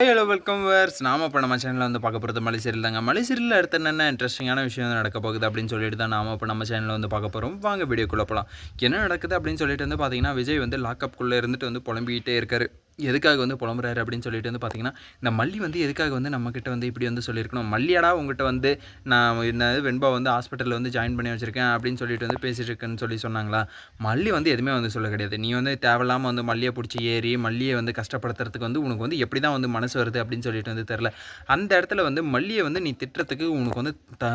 Hello welcome verse நாம இப்போ நம்ம சேனலில் வந்து பார்க்க போகிறது மலைசீரியல் தாங்க மலைசீரியலில் அடுத்து என்னென்ன இன்ட்ரெஸ்டிங்கான விஷயம் நடக்க போகுது அப்படின்னு சொல்லிட்டு தான் நாம இப்போ நம்ம சேனலில் வந்து பார்க்க போகிறோம் வாங்க வீடியோக்குள்ளே போகலாம் என்ன நடக்குது அப்படின்னு சொல்லிட்டு வந்து பார்த்தீங்கன்னா விஜய் வந்து லாக்அப்குள்ளே இருந்துட்டு வந்து புலம்பிக்கிட்டே இருக்காரு. எதுக்காக வந்து புலம்புறாரு அப்படின்னு சொல்லிட்டு வந்து பார்த்தீங்கன்னா இந்த மல்லி வந்து எதுக்காக வந்து நம்மக்கிட்ட வந்து இப்படி வந்து சொல்லியிருக்கணும்? மல்லியாடா உங்ககிட்ட வந்து நான் என்ன வெண்பா வந்து ஹாஸ்பிட்டலில் வந்து ஜாயின் பண்ணி வச்சுருக்கேன் அப்படின்னு சொல்லிட்டு வந்து பேசிட்டு இருக்கேன்னு சொல்லி சொன்னாங்களா? மல்லி வந்து எதுவுமே வந்து சொல்ல கிடையாது. நீ வந்து தேவையில்லாமல் வந்து மல்லியை பிடிச்சி ஏறி மல்லியை வந்து கஷ்டப்படுத்துறதுக்கு வந்து உனக்கு வந்து எப்படி தான் வந்து மனசு வருது அப்படின்னு சொல்லிட்டு வந்து தெரில அந்த இடத்துல வந்து மல்லியை வந்து நீ திட்டுறதுக்கு உனக்கு வந்து த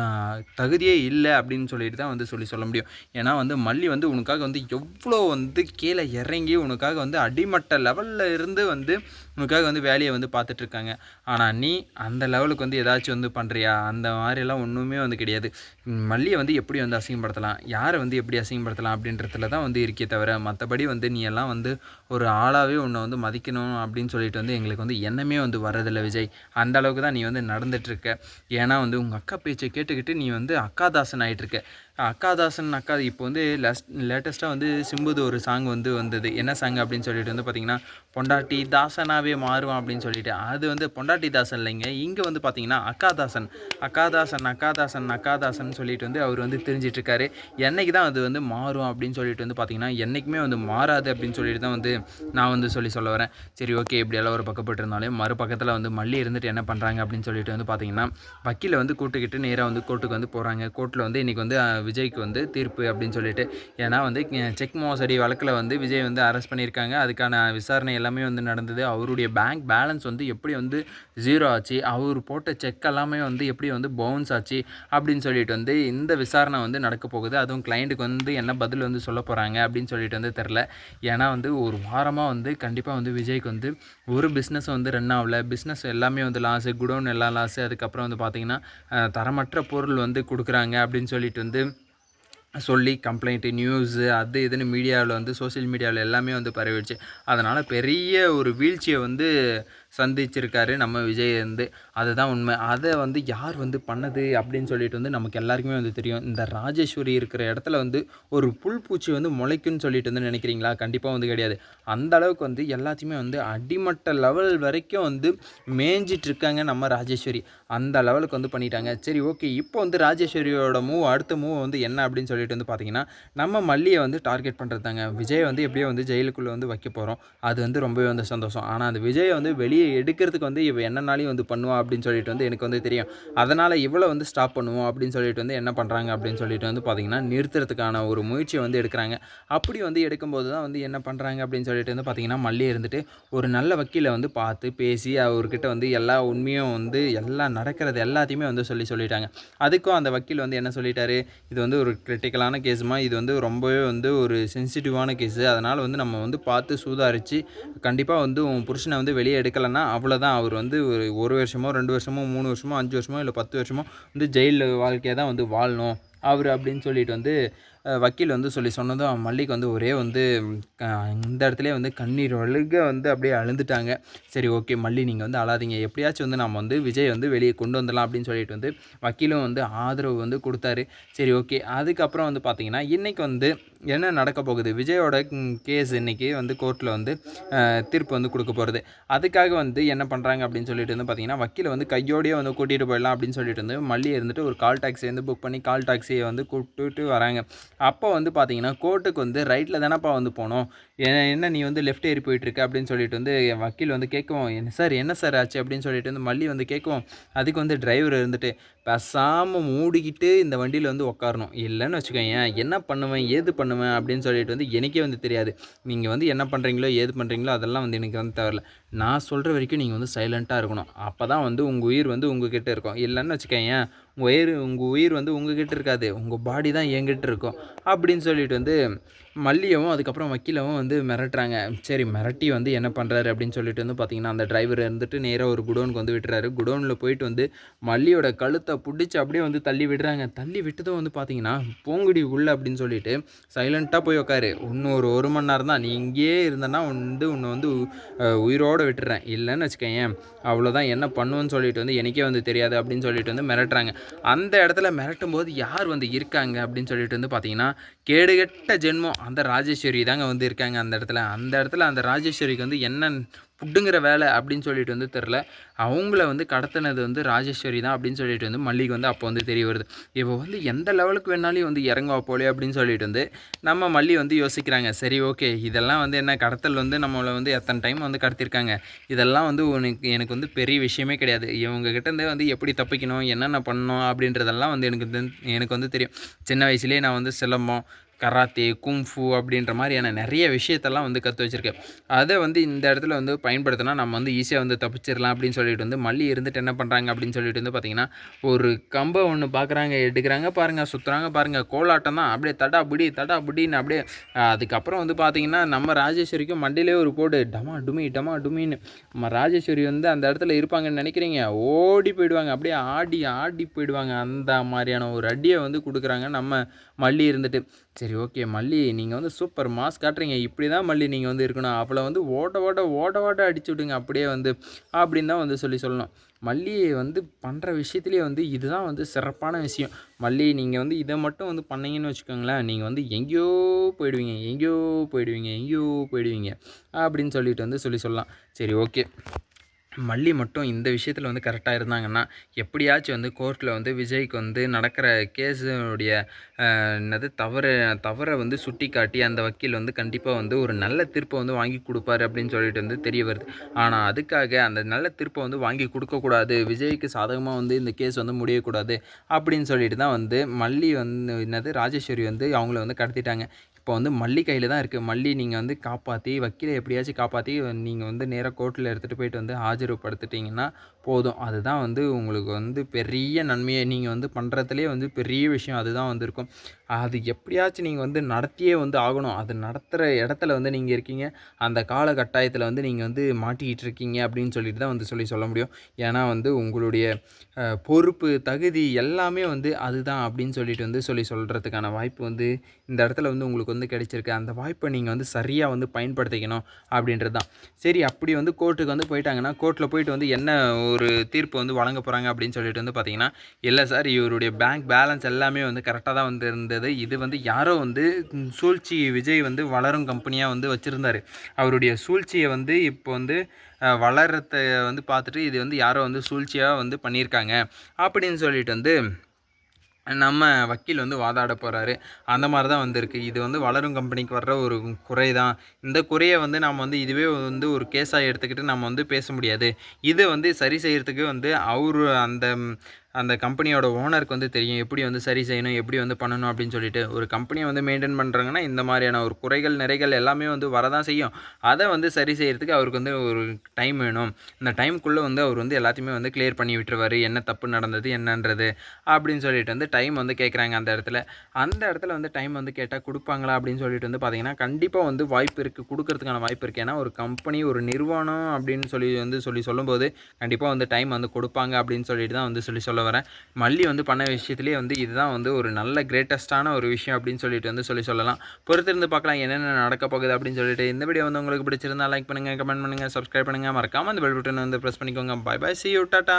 தகுதியே இல்லை அப்படின்னு சொல்லிட்டு தான் வந்து சொல்லி சொல்ல முடியும். ஏன்னா வந்து மல்லி வந்து உனக்காக வந்து எவ்வளோ வந்து கீழே இறங்கி உனக்காக வந்து அடிமட்ட லெவலில் இருந்து வந்து உனக்காக வந்து வேலையை வந்து பார்த்துட்ருக்காங்க. ஆனால் நீ அந்த லெவலுக்கு வந்து ஏதாச்சும் வந்து பண்ணுறியா அந்த மாதிரிலாம் ஒன்றுமே வந்து கிடையாது. மல்லியை வந்து எப்படி வந்து அசிங்கப்படுத்தலாம்? யாரை வந்து எப்படி அசிங்கப்படுத்தலாம் அப்படின்றதுல தான் வந்து இருக்கே தவிர மற்றபடி வந்து நீ எல்லாம் வந்து ஒரு ஆளாகவே உன்னை வந்து மதிக்கணும் அப்படின்னு சொல்லிட்டு வந்து எங்களுக்கு வந்து எண்ணமே வந்து வரதில்லை விஜய். அந்த அளவுக்கு தான் நீ வந்து நடந்துட்டுருக்க ஏன்னா வந்து உங்கள் அக்கா பேச்சை கேட்டுக்கிட்டு நீ வந்து அக்காதாசன் ஆகிட்டுருக்க அக்காதாசன் அக்கா இப்போ வந்து லஸ்ட் லேட்டஸ்ட்டாக வந்து சிம்புது ஒரு சாங் வந்து வந்தது. என்ன சாங் அப்படின்னு சொல்லிட்டு வந்து பார்த்தீங்கன்னா பொண்டாட்டி தாசனா தாசனாவே மாறுவான் அப்படின்னு சொல்லிட்டு. அது வந்து பொண்டாட்டி தாசன் இல்லைங்க. இங்கே வந்து பார்த்தீங்கன்னா அக்காதாசன் அக்காதாசன் அக்காதாசன் அக்காதாசன் சொல்லிட்டு வந்து அவர் வந்து தெரிஞ்சிட்ருக்காரு. என்னைக்கு தான் அது வந்து மாறும் அப்படின்னு சொல்லிட்டு வந்து பார்த்தீங்கன்னா என்றைக்குமே வந்து மாறாது அப்படின்னு சொல்லிட்டு தான் வந்து நான் வந்து சொல்லி சொல்ல வரேன். சரி ஓகே இப்படியெல்லாம் ஒரு பக்கப்பட்டு இருந்தாலும் மறுபக்கத்தில் வந்து மல்லி இருந்துட்டு என்ன பண்ணுறாங்க அப்படின்னு சொல்லிட்டு வந்து பார்த்தீங்கன்னா வக்கீலை வந்து கூட்டுக்கிட்டு நேராக வந்து கோர்ட்டுக்கு வந்து போகிறாங்க கோர்ட்டில் வந்து இன்றைக்கி வந்து விஜய்க்கு வந்து தீர்ப்பு அப்படின்னு சொல்லிட்டு. ஏன்னா வந்து செக் மோசடி வழக்கில் வந்து விஜய் வந்து அரெஸ்ட் பண்ணியிருக்காங்க. அதுக்கான விசாரணை எல்லாமே வந்து நடந்தது. அவரும் அவருடைய பேங்க் பேலன்ஸ் வந்து எப்படி வந்து ஜீரோ ஆச்சு? அவர் போட்ட செக் எல்லாமே வந்து எப்படி வந்து பவுன்ஸ் ஆச்சு? அப்படின்னு சொல்லிட்டு வந்து இந்த விசாரணை வந்து நடக்க போகுது. அதுவும் கிளைண்ட்டுக்கு வந்து என்ன பதில் வந்து சொல்ல போகிறாங்க அப்படின்னு சொல்லிட்டு வந்து தெரில ஏன்னா வந்து ஒரு வாரமாக வந்து கண்டிப்பாக வந்து விஜய்க்கு வந்து ஒரு பிஸ்னஸ் வந்து ரன் ஆகல. பிஸ்னஸ் எல்லாமே வந்து லாஸு குடோன் எல்லாம் லாஸு அதுக்கப்புறம் வந்து பார்த்திங்கன்னா தரமற்ற பொருள் வந்து கொடுக்குறாங்க அப்படின்னு சொல்லிட்டு வந்து சொல்லி கம்ப்ளைண்ட்டு நியூஸு அது இதுன்னு மீடியாவில் வந்து சோஷியல் மீடியாவில் எல்லாமே வந்து பரவிடுச்சு. அதனால் பெரிய ஒரு வீழ்ச்சியை வந்து சந்திச்சிருக்காரு நம்ம விஜய் வந்து. அதுதான் உண்மை. அதை வந்து யார் வந்து பண்ணது அப்படின்னு சொல்லிட்டு வந்து நமக்கு எல்லாருக்குமே வந்து தெரியும். இந்த ராஜேஸ்வரி இருக்கிற இடத்துல வந்து ஒரு புல் பூச்சி வந்து முளைக்குன்னு சொல்லிட்டு வந்து நினைக்கிறீங்களா? கண்டிப்பாக வந்து கிடையாது. அந்த அளவுக்கு வந்து எல்லாத்தையுமே வந்து அடிமட்ட லெவல் வரைக்கும் வந்து மேய்ஞ்சிட்டு இருக்காங்க நம்ம ராஜேஸ்வரி. அந்த லெவலுக்கு வந்து பண்ணிட்டாங்க. சரி ஓகே. இப்போ வந்து ராஜேஸ்வரியோட மூவ் அடுத்த மூவ் வந்து என்ன அப்படின்னு சொல்லிட்டு வந்து பார்த்தீங்கன்னா நம்ம மல்லியை வந்து டார்கெட் பண்ணுறது தாங்க விஜய் வந்து எப்படியோ வந்து ஜெயிலுக்குள்ளே வந்து வைக்க போகிறோம் அது வந்து ரொம்பவே வந்து சந்தோஷம். ஆனால் அந்த விஜயை வந்து வெளியே எடுக்கிறதுக்கு வந்து இவள் என்னனாலையும் வந்து பண்ணுவா அப்படின்னு சொல்லிட்டு வந்து எனக்கு வந்து தெரியும். அதனால் இவ்வளோ வந்து ஸ்டாப் பண்ணுவோம் அப்படின்னு சொல்லிட்டு வந்து என்ன பண்ணுறாங்க அப்படின்னு சொல்லிட்டு வந்து பார்த்திங்கன்னா நிறுத்துறதுக்கான ஒரு முயற்சியை வந்து எடுக்கிறாங்க. அப்படி வந்து எடுக்கும்போது தான் வந்து என்ன பண்ணுறாங்க அப்படின்னு சொல்லிட்டு வந்து பார்த்திங்கன்னா மல்லி இருந்துட்டு ஒரு நல்ல வக்கீலை வந்து பார்த்து பேசி அவர்கிட்ட வந்து எல்லா உண்மையும் வந்து எல்லாம் நடக்கிறது எல்லாத்தையுமே வந்து சொல்லி சொல்லிட்டாங்க. அதுக்கும் அந்த வக்கீல் வந்து என்ன சொல்லிட்டாரு? இது வந்து ஒரு கிரிட்டிக்கலான கேஸுமா இது வந்து ரொம்பவே வந்து ஒரு சென்சிட்டிவான கேஸு அதனால் வந்து நம்ம வந்து பார்த்து சூதாரித்து கண்டிப்பாக வந்து உன் புருஷனை வந்து வெளியே எடுக்கலைன்னா அவ்வளோதான் அவர் வந்து ஒரு ஒரு வருஷமோ ரெண்டு வருஷமோ மூணு வருஷமோ அஞ்சு வருஷமோ இல்லை பத்து வருஷமோ வந்து ஜெயிலில் வாழ்க்கையை தான் வந்து வாழணும். அவர் அப்படின்னு சொல்லிட்டு வந்து வக்கீல் வந்து சொல்லி சொன்னதும் மல்லிக்கு வந்து ஒரே வந்து இந்த இடத்துல வந்து கண்ணீர் ஒழுக வந்து அப்படியே அழுந்துட்டாங்க. சரி ஓகே மல்லி நீங்கள் வந்து அழாதீங்க. எப்படியாச்சும் வந்து நம்ம வந்து விஜய் வந்து வெளியே கொண்டு வந்துடலாம் அப்படின்னு சொல்லிட்டு வந்து வக்கீலும் வந்து ஆதரவு வந்து கொடுத்தாரு. சரி ஓகே. அதுக்கப்புறம் வந்து பார்த்தீங்கன்னா இன்றைக்கி வந்து என்ன நடக்க போகுது? விஜயோட கேஸ் இன்றைக்கி வந்து கோர்ட்டில் வந்து தீர்ப்பு வந்து கொடுக்க போகிறது அதுக்காக வந்து என்ன பண்ணுறாங்க அப்படின்னு சொல்லிட்டு வந்து பார்த்தீங்கன்னா வக்கீலை வந்து கையோடயே வந்து கூட்டிகிட்டு போயிடலாம் அப்படின்னு சொல்லிட்டு வந்து மல்லி இருந்துட்டு ஒரு கால் டாக்ஸி வந்து புக் பண்ணி கால் டாக்ஸியை வந்து கூப்பிட்டுட்டு வராங்க. அப்போ வந்து பார்த்தீங்கன்னா கோர்ட்டுக்கு வந்து ரைட்டில் தானேப்பா வந்து போனோம். என்ன என்ன நீ வந்து லெஃப்ட் ஏறி போயிட்டுருக்க? அப்படின்னு சொல்லிட்டு வந்து என் வக்கீல் வந்து கேட்கவும் என்ன சார் என்ன சார் ஆச்சு? அப்படின்னு சொல்லிட்டு வந்து மல்லி வந்து கேட்கவும் அதுக்கு வந்து டிரைவர் இருந்துட்டு பேசாமல் மூடிக்கிட்டு இந்த வண்டியில் வந்து உட்காரணும் இல்லைன்னு வச்சுக்கோங்க என்ன பண்ணுவேன் ஏது பண்ணுவேன்? அப்படின்னு சொல்லிட்டு வந்து எனக்கே வந்து தெரியாது. நீங்கள் வந்து என்ன பண்ணுறீங்களோ ஏது பண்ணுறீங்களோ அதெல்லாம் வந்து எனக்கு வந்து தேவையில்ல. நான் சொல்கிற வரைக்கும் நீங்கள் வந்து சைலண்ட்டாக இருக்கணும். அப்போ தான் வந்து உங்கள் உயிர் வந்து உங்கள் கிட்டே இருக்கும். இல்லைன்னு வச்சுக்கோங்க உங்கள் உயிர் உங்கள் உயிர் வந்து உங்ககிட்ட இருக்காது. உங்கள் பாடி தான் என்கிட்ட இருக்கும். அப்படின்னு சொல்லிட்டு வந்து மல்லியவும் அதுக்கப்புறம் வக்கீலவும் வந்து மிரட்டுறாங்க. சரி மிரட்டி வந்து என்ன பண்ணுறாரு அப்படின்னு சொல்லிட்டு வந்து பார்த்தீங்கன்னா அந்த டிரைவர் இருந்துட்டு நேராக ஒரு குடோனுக்கு வந்து விட்டுறாரு. குடோனில் போயிட்டு வந்து மல்லியோட கழுத்தை பிடிச்சி அப்படியே வந்து தள்ளி விடுறாங்க. தள்ளி விட்டதும் வந்து பார்த்தீங்கன்னா பூங்குடி உள்ள அப்படின்னு சொல்லிட்டு சைலண்ட்டாக போய் உட்காரு இன்னும் ஒரு ஒரு மணி நேரம் தான். நீ இங்கேயே இருந்தனா வந்து உன்னை வந்து உயிரோடு உயிரோட விட்டுறேன். இல்லைன்னு வச்சுக்கோயேன். அவ்வளோதான் என்ன பண்ணுவேன்னு சொல்லிட்டு வந்து எனக்கே வந்து தெரியாது அப்படின்னு சொல்லிட்டு வந்து மிரட்டுறாங்க. அந்த இடத்துல மிரட்டும் போது யார் வந்து இருக்காங்க அப்படின்னு சொல்லிட்டு வந்து பார்த்தீங்கன்னா கேடுகெட்ட ஜென்மம் அந்த ராஜேஸ்வரி தாங்க வந்து இருக்காங்க அந்த இடத்துல. அந்த இடத்துல அந்த ராஜேஸ்வரிக்கு வந்து என்ன ஃபுட்டுங்கிற வேலை அப்படின்னு சொல்லிட்டு வந்து தெரில அவங்கள வந்து கடத்தினது வந்து ராஜேஸ்வரி தான் அப்படின்னு சொல்லிட்டு வந்து மல்லிக்கு வந்து அப்போ வந்து தெரிய வருது. இவள் வந்து எந்த லெவலுக்கு வேணாலும் வந்து இறங்குவா போலே அப்படின்னு சொல்லிட்டு வந்து நம்ம மல்லி வந்து யோசிக்கிறாங்க. சரி ஓகே. இதெல்லாம் வந்து என்ன கடத்தல் வந்து நம்மளை வந்து எத்தனை டைம் வந்து கடத்திருக்காங்க இதெல்லாம் வந்து உனக்கு எனக்கு வந்து பெரிய விஷயமே கிடையாது. இவங்ககிட்டருந்து வந்து எப்படி தப்பிக்கணும் என்னென்ன பண்ணணும் அப்படின்றதெல்லாம் வந்து எனக்கு எனக்கு வந்து தெரியும். சின்ன வயசுலேயே நான் வந்து சிலம்பம் கராத்தே குங்ஃபு அப்படின்ற மாதிரியான நிறைய விஷயத்தெல்லாம் வந்து கற்று வச்சுருக்கேன் அதை வந்து இந்த இடத்துல வந்து பயன்படுத்தினா நம்ம வந்து ஈஸியாக வந்து தப்பிச்சிடலாம் அப்படின்னு சொல்லிட்டு வந்து மல்லி இருந்துட்டு என்ன பண்ணுறாங்க அப்படின்னு சொல்லிட்டு வந்து பார்த்திங்கன்னா ஒரு கம்பை ஒன்று பார்க்குறாங்க எடுக்கிறாங்க பாருங்கள் சுற்றுறாங்க பாருங்கள் கோலாட்டம் தான். அப்படியே தடா பிடி தடா பிடின்னு அப்படியே அதுக்கப்புறம் வந்து பார்த்திங்கன்னா நம்ம ராஜேஸ்வரிக்கும் மண்டிலே ஒரு போடு டமா டுமி டமா டுமின்னு. நம்ம ராஜேஸ்வரி வந்து அந்த இடத்துல இருப்பாங்கன்னு நினைக்கிறீங்க? ஓடி போயிடுவாங்க. அப்படியே ஆடி ஆடி போயிடுவாங்க. அந்த மாதிரியான ஒரு அடியை வந்து கொடுக்குறாங்க நம்ம மல்லி இருந்துட்டு சரி ஓகே மல்லி நீங்கள் வந்து சூப்பர் மாஸ் காட்டுறீங்க. இப்படி தான் மல்லி நீங்கள் வந்து இருக்கணும். அவளை வந்து ஓட ஓட ஓட ஓட அடிச்சு விடுங்க. அப்படியே வந்து அப்படின்னு தான் வந்து சொல்லி சொல்லணும். மல்லி வந்து பண்ணுற விஷயத்துலேயே வந்து இதுதான் வந்து சிறப்பான விஷயம். மல்லி நீங்கள் வந்து இதை மட்டும் வந்து பண்ணீங்கன்னு வச்சுக்கோங்களேன். நீங்கள் வந்து எங்கேயோ போயிடுவீங்க. எங்கேயோ போயிடுவீங்க. எங்கேயோ போயிடுவீங்க. அப்படின்னு சொல்லிட்டு வந்து சொல்லி சொல்லலாம். சரி ஓகே. மல்லி மட்டும் இந்த விஷயத்தில் வந்து கரெக்டாக இருந்தாங்கன்னா எப்படியாச்சும் வந்து கோர்ட்டில் வந்து விஜய்க்கு வந்து நடக்கிற கேஸுடைய என்னது தவறு தவறை வந்து சுட்டி காட்டி அந்த வக்கீல் வந்து கண்டிப்பாக வந்து ஒரு நல்ல தீர்ப்பை வந்து வாங்கி கொடுப்பாரு அப்படின்னு சொல்லிட்டு வந்து தெரிய வருது. ஆனால் அதுக்காக அந்த நல்ல தீர்ப்பை வந்து வாங்கி கொடுக்கக்கூடாது விஜய்க்கு சாதகமாக வந்து இந்த கேஸ் வந்து முடியக்கூடாது அப்படின்னு சொல்லிட்டு தான் வந்து மல்லி வந்து என்னது ராஜேஸ்வரி வந்து அவங்கள வந்து கடத்திட்டாங்க. இப்போ வந்து மல்லி கையில் தான் இருக்குது மல்லி நீங்கள் வந்து காப்பாற்றி வக்கீலை எப்படியாச்சும் காப்பாற்றி நீங்கள் வந்து நேராக கோர்ட்டில் எடுத்துகிட்டு போயிட்டு வந்து ஆஜர்படுத்திட்டீங்கன்னா போதும். அதுதான் வந்து உங்களுக்கு வந்து பெரிய நன்மையை. நீங்கள் வந்து பண்ணுறதுலேயே வந்து பெரிய விஷயம் அதுதான் வந்துருக்கும். அது எப்படியாச்சும் நீங்கள் வந்து நடத்தியே வந்து ஆகணும். அது நடத்துகிற இடத்துல வந்து நீங்கள் இருக்கீங்க. அந்த கால கட்டாயத்தில் வந்து நீங்கள் வந்து மாட்டிக்கிட்டு இருக்கீங்க அப்படின்னு சொல்லிட்டு தான் வந்து சொல்லி சொல்ல முடியும். ஏன்னா வந்து உங்களுடைய பொறுப்பு தகுதி எல்லாமே வந்து அதுதான் அப்படின்னு சொல்லிட்டு வந்து சொல்லி சொல்கிறதுக்கான வாய்ப்பு வந்து இந்த இடத்துல வந்து உங்களுக்கு வந்து கிடைச்சிருக்கு. அந்த வாய்ப்பை நீங்கள் வந்து சரியாக வந்து பயன்படுத்திக்கணும் அப்படின்றது தான் சரி அப்படி வந்து கோர்ட்டுக்கு வந்து போயிட்டாங்கன்னா கோர்ட்டில் போயிட்டு வந்து என்ன ஒரு தீர்ப்பு வந்து வழங்க போகிறாங்க அப்படின்னு சொல்லிட்டு வந்து பார்த்தீங்கன்னா இல்லை சார் இவருடைய பேங்க் பேலன்ஸ் எல்லாமே வந்து கரெக்டாக தான் வந்து இருந்தது. இது வந்து யாரோ வந்து சூழ்ச்சி விஜய் வந்து வளரும் கம்பெனியாக வந்து வச்சுருந்தாரு. அவருடைய சூழ்ச்சியை வந்து இப்போ வந்து வளரத்தை வந்து பார்த்துட்டு இது வந்து யாரோ வந்து சூழ்ச்சியாக வந்து பண்ணியிருக்காங்க. அப்படின்னு சொல்லிட்டு வந்து நம்ம வக்கீல் வந்து வாதாட போகிறாரு அந்த மாதிரி தான் வந்திருக்கு. இது வந்து வளரும் கம்பெனிக்கு வர்ற ஒரு குறை தான் இந்த குறையை வந்து நம்ம வந்து இதுவே வந்து ஒரு கேஸாக எடுத்துக்கிட்டு நம்ம வந்து பேச முடியாது. இதை வந்து சரி செய்கிறதுக்கு வந்து அவர் அந்த அந்த கம்பெனியோட ஓனருக்கு வந்து தெரியும். எப்படி வந்து சரி செய்யணும் எப்படி வந்து பண்ணணும் அப்படின்னு சொல்லிட்டு. ஒரு கம்பெனியை வந்து மெயின்டைன் பண்ணுறாங்கன்னா இந்த மாதிரியான ஒரு குறைகள் நிறைகள் எல்லாமே வந்து வரதான் செய்யும். அதை வந்து சரி செய்கிறதுக்கு அவருக்கு வந்து ஒரு டைம் வேணும். இந்த டைமுக்குள்ளே வந்து அவர் வந்து எல்லாத்தையுமே வந்து கிளியர் பண்ணி விட்டுருவார். என்ன தப்பு நடந்தது என்னன்றது அப்படின்னு சொல்லிட்டு வந்து டைம் வந்து கேட்குறாங்க அந்த இடத்துல. அந்த இடத்துல வந்து டைம் வந்து கேட்டால் கொடுப்பாங்களா அப்படின்னு சொல்லிட்டு வந்து பார்த்தீங்கன்னா கண்டிப்பாக வந்து வாய்ப்பு இருக்குது கொடுக்கறதுக்கான வாய்ப்பு இருக்குது ஏன்னா ஒரு கம்பெனி ஒரு நிறுவனம் அப்படின்னு சொல்லி வந்து சொல்லி சொல்லும்போது கண்டிப்பாக வந்து டைம் வந்து கொடுப்பாங்க அப்படின்னு சொல்லிட்டு தான் வந்து சொல்லி சொல்ல வரேன். மல்லி வந்து பண்ண விஷயத்துலேயே வந்து இதுதான் வந்து ஒரு நல்ல கிரேட்டஸ்டான ஒரு விஷயம் அப்படின்னு சொல்லிட்டு வந்து சொல்லி சொல்லலாம். பொறுத்திருந்து பார்க்கலாம் என்னென்ன நடக்க போகுது அப்படின்னு சொல்லிட்டு. இந்த வீடியோ வந்து உங்களுக்கு பிடிச்சிருந்தா லைக் பண்ணுங்கள் கமெண்ட் பண்ணுங்கள் சப்ஸ்கிரைப் பண்ணுங்கள் மறக்காமல் அந்த பெல் பட்டன் வந்து ப்ரெஸ் பண்ணிக்கோங்க. Bye bye see you tata